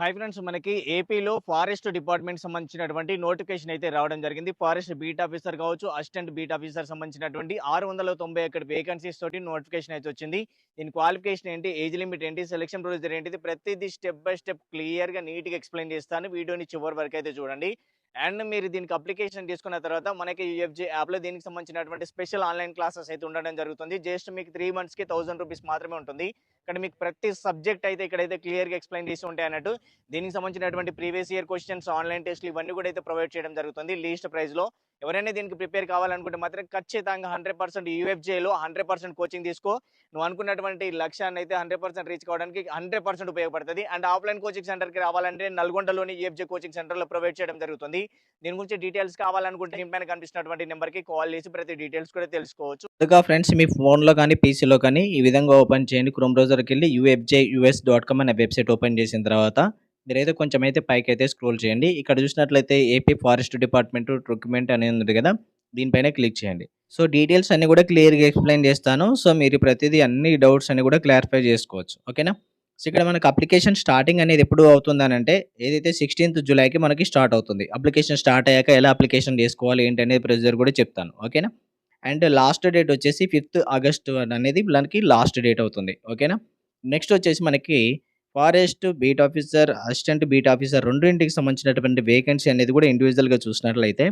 Hi friends మనకి ఏపీలో forest department సంబంధించినటువంటి నోటిఫికేషన్ అయితే రావడం జరిగింది. ఫారెస్ట్ బీట్ ఆఫీసర్ కావచ్చు అసిస్టెంట్ బీట్ ఆఫీసర్ సంబంధించినటువంటి ఆరు వందల తొంభై ఒకటి వేకెన్సీస్ తోటి నోటిఫికేషన్ అయితే వచ్చింది. దీని క్వాలిఫికేషన్ ఏంటి ఏజ్ లిమిట్ ఏంటి సెలక్షన్ ప్రొసీజర్ ఏంటిది ప్రతిదీ స్టెప్ బై స్టెప్ క్లియర్గా నీట్గా ఎక్స్ప్లెయిన్ చేస్తాను. వీడియోని చివరి వరకు అయితే చూడండి. అండ్ మీరు దీనికి అప్లికేషన్ తీసుకున్న తర్వాత మనకి యూఎఫ్జీ యాప్లో దీనికి సంబంధించినటువంటి స్పెషల్ ఆన్లైన్ క్లాసెస్ అయితే ఉండడం జరుగుతుంది. జస్ట్ మీకు త్రీ మంత్స్కి థౌసండ్ రూపీస్ మాత్రమే ఉంటుంది. ఇక్కడ మీకు ప్రతి సబ్జెక్ట్ అయితే ఇక్కడైతే క్లియర్గా ఎక్స్ప్లెయిన్ చేసి ఉంటాయి అన్నట్టు. దీనికి సంబంధించినటువంటి ప్రీవియస్ ఇయర్ క్వశ్చన్స్ ఆన్లైన్ టెస్ట్లు ఇవన్నీ కూడా అయితే ప్రొవైడ్ చేయడం జరుగుతుంది లీస్ట్ ప్రైస్లో. ఎవరైనా దీనికి ప్రిపేర్ కావాలనుకుంటే మాత్రం ఖచ్చితంగా హండ్రెడ్ పర్సెంట్ యూఎఫ్జేలో హండ్రెడ్ పర్సెంట్ కోచింగ్ తీసుకో. నువ్వు అనుకున్నటువంటి లక్ష్యాన్ని అయితే హండ్రెడ్ పర్సెంట్ రీచ్ కావడానికి హండ్రెడ్ పర్సెంట్ ఉపయోగపడుతుంది. అండ్ ఆఫ్లైన్ కోచింగ్ సెంటర్కి రావాలంటే నల్గొండలోని యూఎఫ్జే కోచింగ్ సెంటర్లో ప్రొవైడ్ చేయడం జరుగుతుంది. దీని గురించి డీటెయిల్స్ కావాలనుకుంటే దీని పైన కనిపిస్తున్నటువంటి నెంబర్కి కాల్ చేసి ప్రతి డీటెయిల్స్ కూడా తెలుసుకోవచ్చు. ఫ్రెండ్స్ మీ ఫోన్లో కానీ పీసీలో కానీ ఈ విధంగా ఓపెన్ చేయండి. క్రోమ్ బ్రౌజర్కి వెళ్ళి యూఎఫ్జే యూఎస్ డాట్ కామ్ అనే వెబ్సైట్ ఓపెన్ చేసిన తర్వాత మీరైతే కొంచెం అయితే పైకి అయితే స్క్రోల్ చేయండి. ఇక్కడ చూసినట్లయితే ఏపీ ఫారెస్ట్ డిపార్ట్మెంట్ డాక్యుమెంట్ అనేది ఉంది కదా దీనిపైన క్లిక్ చేయండి. సో డీటెయిల్స్ అన్ని కూడా క్లియర్గా ఎక్స్ప్లెయిన్ చేస్తాను. సో మీరు ప్రతిదీ అన్ని డౌట్స్ అన్ని కూడా క్లారిఫై చేసుకోవచ్చు. ఓకేనా? సో ఇక్కడ మనకు అప్లికేషన్ స్టార్టింగ్ అనేది ఎప్పుడు అవుతుంది అంటే ఏదైతే సిక్స్టీన్త్ జూలైకి మనకి స్టార్ట్ అవుతుంది. అప్లికేషన్ స్టార్ట్ అయ్యాక ఎలా అప్లికేషన్ చేసుకోవాలి ఏంటి అనేది ప్రొసీజర్ కూడా చెప్తాను. ఓకేనా? అండ్ లాస్ట్ డేట్ వచ్చేసి ఫిఫ్త్ ఆగస్ట్ అనేది మనకి లాస్ట్ డేట్ అవుతుంది. ఓకేనా? నెక్స్ట్ వచ్చేసి మనకి forest beat officer assistant beat officer రెండింటికి సంబంధించినటువంటి వేకెన్సీ అనేది కూడా ఇండివిజువల్గా చూసినట్లయితే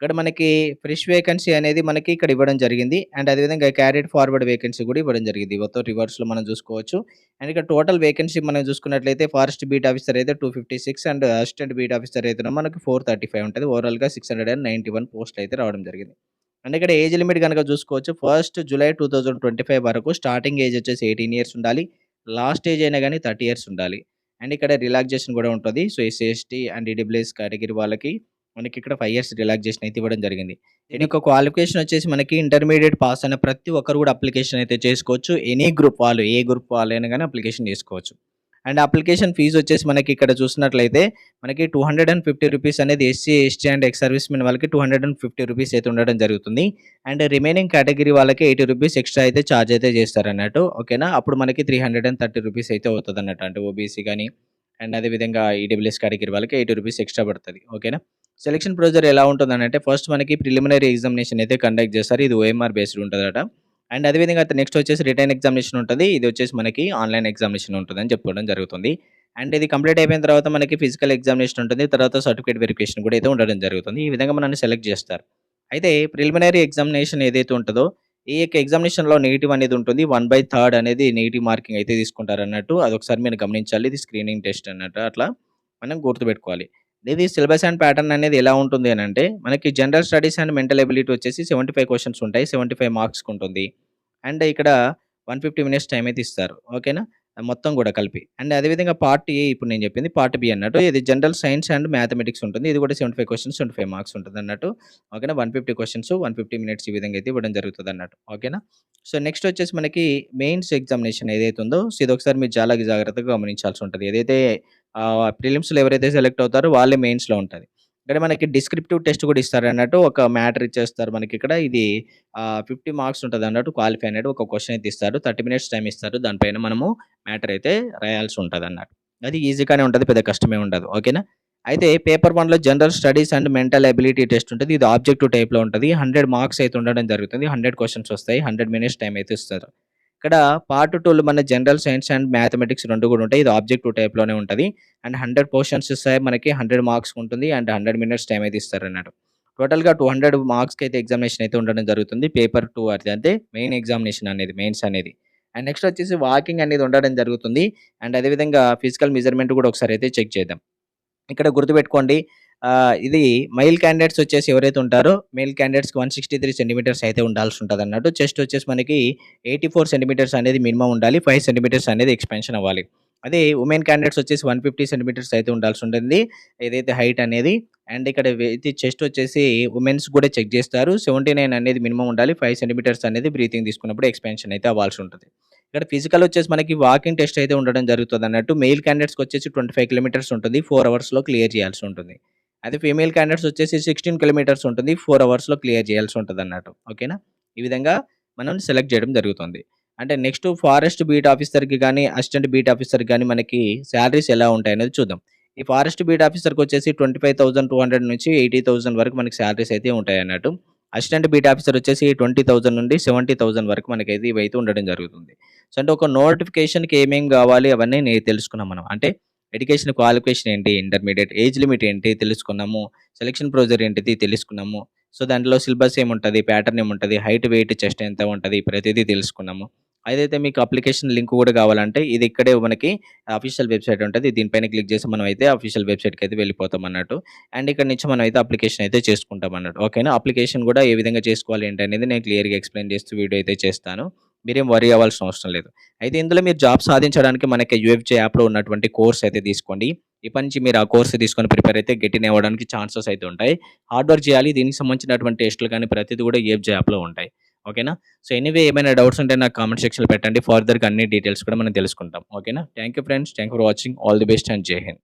ఇక్కడ మనకి ఫ్రెష్ వేకెన్సీ అనేది మనకి ఇక్కడ ఇవ్వడం జరిగింది. అండ్ అదేవిధంగా క్యారెట్ ఫార్వర్డ్ వేకెన్సీ కూడా ఇవ్వడం జరిగింది. మొత్తం రివర్స్లో మనం చూసుకోవచ్చు. అండ్ ఇక్కడ టోటల్ వేకెన్సీ మనం చూసుకున్నట్లయితే ఫారెస్ట్ బీట్ ఆఫీసర్ అయితే two fifty six and assistant beat officer అయితే మనకి ఫోర్ థర్టీ ఫైవ్ ఉంటుంది. ఓవరాల్గా six hundred and ninety one పోస్టులు అయితే రావడం జరిగింది. అండ్ ఇక్కడ ఏజ్ లిమిట్ కనుక చూసుకోవచ్చు first July two thousand twenty five వరకు స్టార్టింగ్ ఏజ్ వచ్చేసి ఎయిటీన్ ఇయర్స్ ఉండాలి. లాస్ట్ ఏజ్ అయినా కానీ థర్టీ ఇయర్స్ ఉండాలి. అండ్ ఇక్కడ రిలాక్సేషన్ కూడా ఉంటుంది. So SC and EWS category వాళ్ళకి మనకి ఇక్కడ ఫైవ్ ఇయర్స్ రిలాక్సేషన్ అయితే ఇవ్వడం జరిగింది. దీని యొక్క క్వాలిఫికేషన్ వచ్చేసి మనకి ఇంటర్మీడియట్ పాస్ అయిన ప్రతి ఒక్కరు కూడా అప్లికేషన్ అయితే చేసుకోవచ్చు. ఎనీ గ్రూప్ వాళ్ళు ఏ గ్రూప్ వాళ్ళైనా కానీ అప్లికేషన్ చేసుకోవచ్చు. అండ్ అప్లికేషన్ ఫీజు వచ్చేసి మనకి ఇక్కడ చూసినట్లయితే మనకి two hundred and fifty rupees అనేది SC ST and ex servicemen వాళ్ళకి two hundred and fifty rupees అయితే ఉండడం జరుగుతుంది. అండ్ రిమైనింగ్ కేటగిరీ వాళ్ళకి ఎయిటీ రూపీస్ ఎక్స్ట్రా అయితే ఛార్జ్ అయితే చేస్తారు అన్నట్టు ఓకేనా? అప్పుడు మనకి three hundred and thirty rupees అయితే అవుతుంది అన్నట్టు అంటే ఓబీసీ కానీ అండ్ అదేవిధంగా ఈడబ్ల్యూఎస్ కేటగిరీ వాళ్ళకి ఎయిటీ రూపీస్ ఎక్స్ట్రా పడుతుంది ఓకేనా? సెలక్షన్ ప్రొసీజర్ ఎలా ఉంటుందంటే అంటే ఫస్ట్ మనకి ప్రిలిమినరీ ఎగ్జామినేషన్ అయితే కండక్ట్ చేస్తారు. ఇది ఓఎంఆర్ బేస్డ్ ఉంటుందట. అండ్ అదేవిధంగా నెక్స్ట్ వచ్చేసి రిటర్న్ ఎగ్జామినేషన్ ఉంటుంది. ఇది వచ్చేసి మనకి ఆన్లైన్ ఎగ్జామినేషన్ ఉంటుంది అని చెప్పుకోవడం జరుగుతుంది. అండ్ ఇది కంప్లీట్ అయిపోయిన తర్వాత మనకి ఫిజికల్ ఎగ్జామినేషన్ ఉంటుంది. తర్వాత సర్టిఫికేట్ వెరిఫికేషన్ కూడా అయితే ఉండడం జరుగుతుంది. ఈ విధంగా మనల్ని సెలెక్ట్ చేస్తారు. అయితే ప్రిలిమినరీ ఎగ్జామినేషన్ ఏదైతే ఉంటుందో ఈ యొక్క ఎగ్జామినేషన్లో నెగిటివ్ అనేది ఉంటుంది. వన్ బై థర్డ్ అనేది నెగిటివ్ మార్కింగ్ అయితే తీసుకుంటారు అన్నట్టు. అదొకసారి మీరు గమనించాలి. ఇది స్క్రీనింగ్ టెస్ట్ అన్నట్టు అట్లా మనం గుర్తుపెట్టుకోవాలి. ఇది సిలబస్ అండ్ ప్యాటర్న్ అనేది ఎలా ఉంటుంది అని అంటే మనకి general studies and mental ability వచ్చేసి సెవెంటీ ఫైవ్ క్వశ్చన్స్ ఉంటాయి సెవెంటీ ఫైవ్ మార్క్స్కి ఉంటుంది అండ్ ఇక్కడ వన్ ఫిఫ్టీ మినిట్స్ టైం అయితే ఇస్తారు. ఓకేనా మొత్తం కూడా కలిపి. అండ్ అదేవిధంగా పార్ట్ ఏ ఇప్పుడు నేను చెప్పింది పార్ట్ బి అన్నట్టు ఇది జనరల్ సైన్స్ అండ్ మ్యాథమెటిక్స్ ఉంటుంది. ఇది కూడా seventy five questions seventy five marks ఉంటుంది అన్నట్టు. ఓకేనా? One fifty questions one fifty minutes ఈ విధంగా అయితే ఇవ్వడం జరుగుతుంది అన్నట్టు. ఓకేనా? సో నెక్స్ట్ వచ్చేసి మనకి మెయిన్స్ ఎగ్జామినేషన్ ఏదైతే ఉందో సో ఇది ఒకసారి మీరు చాలా జాగ్రత్తగా గమనించాల్సి ఉంటుంది. ఏదైతే ప్రిలిమ్స్లో ఎవరైతే సెలెక్ట్ అవుతారో వాళ్ళే మెయిన్స్లో ఉంటుంది ఇక్కడ మనకి డిస్క్రిప్టివ్ టెస్ట్ కూడా ఇస్తారు అన్నట్టు ఒక మ్యాటర్ ఇచ్చేస్తారు మనకి ఇక్కడ. ఇది ఫిఫ్టీ మార్క్స్ ఉంటుంది అన్నట్టు క్వాలిఫై అన్నట్టు ఒక క్వశ్చన్ అయితే ఇస్తారు. థర్టీ మినిట్స్ టైం ఇస్తారు. దానిపైన మనము మ్యాటర్ అయితే రాయాల్సి ఉంటుంది అన్నట్టు అది ఈజీగానే ఉంటుంది పెద్ద కష్టమే ఉండదు. ఓకేనా అయితే పేపర్ వన్లో general studies and mental ability test ఉంటుంది. ఇది ఆబ్జెక్టివ్ టైప్లో ఉంటుంది. హండ్రెడ్ మార్క్స్ అయితే ఉండడం జరుగుతుంది. హండ్రెడ్ క్వశ్చన్స్ వస్తాయి. హండ్రెడ్ మినిట్స్ టైం అయితే ఇస్తారు. ఇక్కడ పార్ట్ టూలో మన జనరల్ సైన్స్ అండ్ మ్యాథమెటిక్స్ రెండు కూడా ఉంటాయి. ఇది ఆబ్జెక్ట్ టూ టైప్లోనే ఉంటుంది. అండ్ హండ్రెడ్ పోర్షన్స్ ఇస్తాయి మనకి హండ్రెడ్ మార్క్స్ ఉంటుంది అండ్ హండ్రెడ్ మినిట్స్ టైం అయితే ఇస్తారు అన్నట్టు టోటల్గా టూ హండ్రెడ్ మార్క్స్కి అయితే ఎగ్జామినేషన్ అయితే ఉండడం జరుగుతుంది. పేపర్ టూ అది అంటే మెయిన్ ఎగ్జామినేషన్ అనేది మెయిన్స్ అనేది. అండ్ నెక్స్ట్ వచ్చేసి వాకింగ్ అనేది ఉండడం జరుగుతుంది. అండ్ అదేవిధంగా ఫిజికల్ మెజర్మెంట్ కూడా ఒకసారి అయితే చెక్ చేద్దాం. ఇక్కడ గుర్తుపెట్టుకోండి. ఇది మెయిల్ క్యాండిడేట్స్ వచ్చేసి ఎవరైతే ఉంటారో మెయిల్ క్యాండిడేట్స్కి వన్ సిక్స్టీ త్రీ సెంటీమీటర్స్ అయితే ఉండాల్సి ఉంటుంది అన్నట్టు చెస్ట్ వచ్చేసి మనకి ఎయిటీ ఫోర్ సెంటీమీటర్స్ అనేది మినిమం ఉండాలి ఫైవ్ సెంటీమీటర్స్ అనేది ఎక్స్పెన్షన్ అవ్వాలి. అదే ఉమెన్ క్యాండిడేట్స్ వచ్చేసి వన్ ఫిఫ్టీ సెంటీమీటర్స్ అయితే ఉండాల్సి ఉంటుంది ఏదైతే హైట్ అనేది. అండ్ ఇక్కడ ఇది చెస్ట్ వచ్చేసి ఉమెన్స్ కూడా చెక్ చేస్తారు సెవెంటీ నైన్ అనేది మినిమం ఉండాలి ఫైవ్ సెంటీమీటర్స్ అనేది బ్రీతింగ్ తీసుకున్నప్పుడు ఎక్స్పెన్షన్ అయితే అవ్వాల్సి ఉంటుంది. ఇక్కడ ఫిజికల్ వచ్చేసి మనకి వాకింగ్ టెస్ట్ అయితే ఉండడం జరుగుతుంది అన్నట్టు. మెయిల్ క్యాండిడేట్స్కి వచ్చేసి ట్వంటీ ఫైవ్ కిలోమీటర్స్ ఉంటుంది ఫోర్ అవర్స్లో క్లియర్ చేయాల్సి ఉంటుంది. అదే ఫీమేల్ క్యాండిడేట్స్ వచ్చేసి సిక్స్టీన్ కిలోమీటర్స్ ఉంటుంది. ఫోర్ అవర్స్లో క్లియర్ చేయాల్సి ఉంటుంది అన్నట్టు. ఓకేనా ఈ విధంగా మనం సెలెక్ట్ చేయడం జరుగుతుంది. అంటే నెక్స్ట్ ఫారెస్ట్ బీట్ ఆఫీసర్‌కి కానీ అసిస్టెంట్ బీట్ ఆఫీసర్‌కి కానీ మనకి శాలరీస్ ఎలా ఉంటాయి అనేది చూద్దాం. ఈ ఫారెస్ట్ బీట్ ఆఫీసర్‌కి వచ్చేసి 25,200 నుంచి 80,000 వరకు మనకి శాలరీస్ అయితే ఉంటాయి అన్నట్టు. అసిస్టెంట్ బీట్ ఆఫీసర్ వచ్చేసి 20,000 నుండి 70,000 వరకు మనకైతే ఇవైతే ఉండడం జరుగుతుంది. సో, అంటే ఒక నోటిఫికేషన్‌కి ఏమేమి కావాలి అవన్నీ నేను తెలుసుకున్నాం మనం. అంటే ఎడ్యుకేషన్ క్వాలిఫికేషన్ ఏంటి, ఇంటర్మీడియట్ ఏజ్ లిమిట్ ఏంటి తెలుసుకున్నాము. సెలక్షన్ ప్రొసీజర్ ఏంటిది తెలుసుకున్నాము. సో, దాంట్లో సిలబస్ ఏముంటుంది ప్యాటర్న్ ఏముంటుంది హైట్, వెయిట్, చెస్ట్ ఎంత ఉంటుంది ప్రతిదీ తెలుసుకున్నాము. ఏదైతే మీకు అప్లికేషన్ లింక్ కూడా కావాలంటే ఇది ఇక్కడే మనకి అఫీషియల్ వెబ్‌సైట్ ఉంటుంది దీనిపైన క్లిక్ చేసి మనం అయితే అఫీషియల్ వెబ్‌సైట్‌కి అయితే వెళ్ళిపోతాం అన్నట్టు. అండ్ ఇక్కడ నుంచి మనం అయితే అప్లికేషన్ అయితే చేసుకుంటాం అన్నట్టు. ఓకేనా. అప్లికేషన్ కూడా ఏ విధంగా చేసుకోవాలి ఏంటి అనేది నేను క్లియర్‌గా ఎక్స్‌ప్లెయిన్ చేస్తూ వీడియో అయితే చేస్తాను. మీరేం వరీ అవ్వాల్సిన అవసరం లేదు. అయితే ఇందులో మీరు జాబ్ సాధించడానికి మనకి యూఎఫ్‌జే యాప్‌లో ఉన్నటువంటి కోర్స్ అయితే తీసుకోండి. ఇప్పటి నుంచి మీరు ఆ కోర్స్ తీసుకొని ప్రిపేర్ అయితే గెటిన్ అవ్వడానికి ఛాన్సెస్ అయితే ఉంటాయి. హార్డ్ వర్క్ చేయాలి. దీనికి సంబంధించినటువంటి టెస్టులు కానీ ప్రతిదీ కూడా యూఎఫ్‌జే యాప్‌లో ఉంటాయి. ఓకేనా. సో, ఎనీవే ఏమైనా డౌట్స్ ఉంటే నాకు కామెంట్ సెక్షన్‌లో పెట్టండి. ఫర్దర్‌గా అన్ని డీటెయిల్స్ కూడా మనం తెలుసుకుంటాం. ఓకేనా. Thank you friends. Thank you for watching. All the best and జై హింద్.